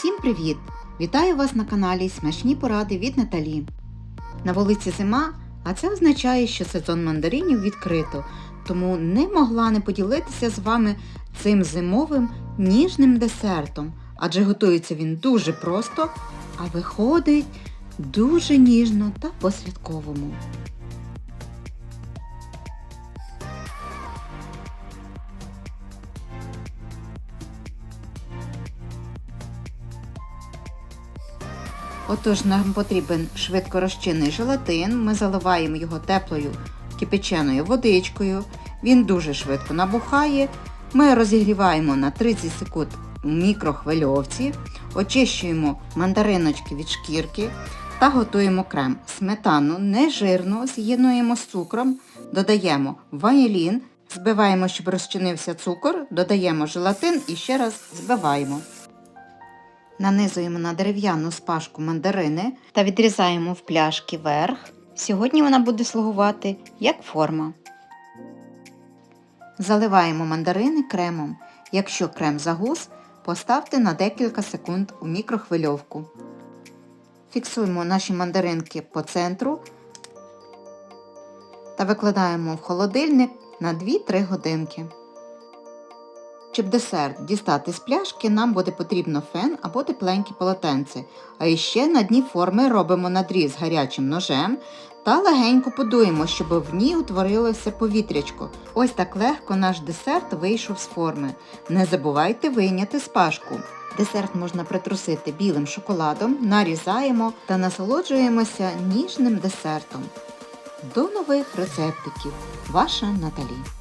Всім привіт! Вітаю вас на каналі Смачні поради від Наталі. На вулиці зима, а це означає, що сезон мандаринів відкрито, тому не могла не поділитися з вами цим зимовим ніжним десертом, адже готується він дуже просто, а виходить дуже ніжно та по-святковому. Отож, нам потрібен швидкорозчинний желатин. Ми заливаємо його теплою кипяченою водичкою. Він дуже швидко набухає. Ми розігріваємо на 30 секунд у мікрохвильовці, очищуємо мандариночки від шкірки та готуємо крем. Сметану нежирну з'єднуємо з цукром, додаємо ванілін, збиваємо, щоб розчинився цукор, додаємо желатин і ще раз збиваємо. Нанизуємо на дерев'яну спашку мандарини та відрізаємо в пляшки верх. Сьогодні вона буде слугувати як форма. Заливаємо мандарини кремом. Якщо крем загус, поставте на декілька секунд у мікрохвильовку. Фіксуємо наші мандаринки по центру та викладаємо в холодильник на 2-3 годинки. Щоб десерт дістати з пляшки, нам буде потрібно фен або тепленьке полотенце. А іще на дні форми робимо надріз гарячим ножем та легенько подуємо, щоб в ній утворилося повітрячко. Ось так легко наш десерт вийшов з форми. Не забувайте вийняти спашку. Десерт можна притрусити білим шоколадом, нарізаємо та насолоджуємося ніжним десертом. До нових рецептиків! Ваша Наталі.